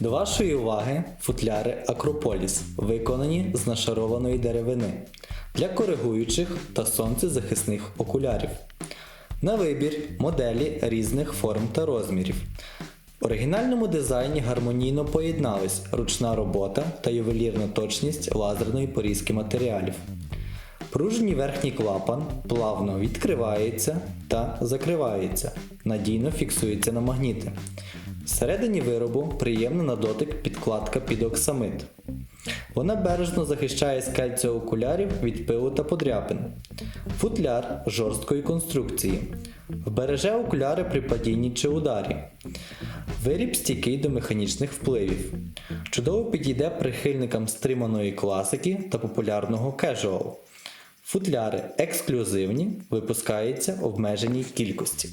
До вашої уваги футляри Акрополіс, виконані з нашарованої деревини для коригуючих та сонцезахисних окулярів. На вибір моделі різних форм та розмірів. В оригінальному дизайні гармонійно поєднались ручна робота та ювелірна точність лазерної порізки матеріалів. Пружній верхній клапан плавно відкривається та закривається, надійно фіксується на магніти. Всередині виробу приємна на дотик підкладка під оксамит. Вона бережно захищає скельця окулярів від пилу та подряпин. Футляр жорсткої конструкції. Вбереже окуляри при падінні чи ударі. Виріб стійкий до механічних впливів. Чудово підійде прихильникам стриманої класики та популярного кежуал. Футляри ексклюзивні, випускаються в обмеженій кількості.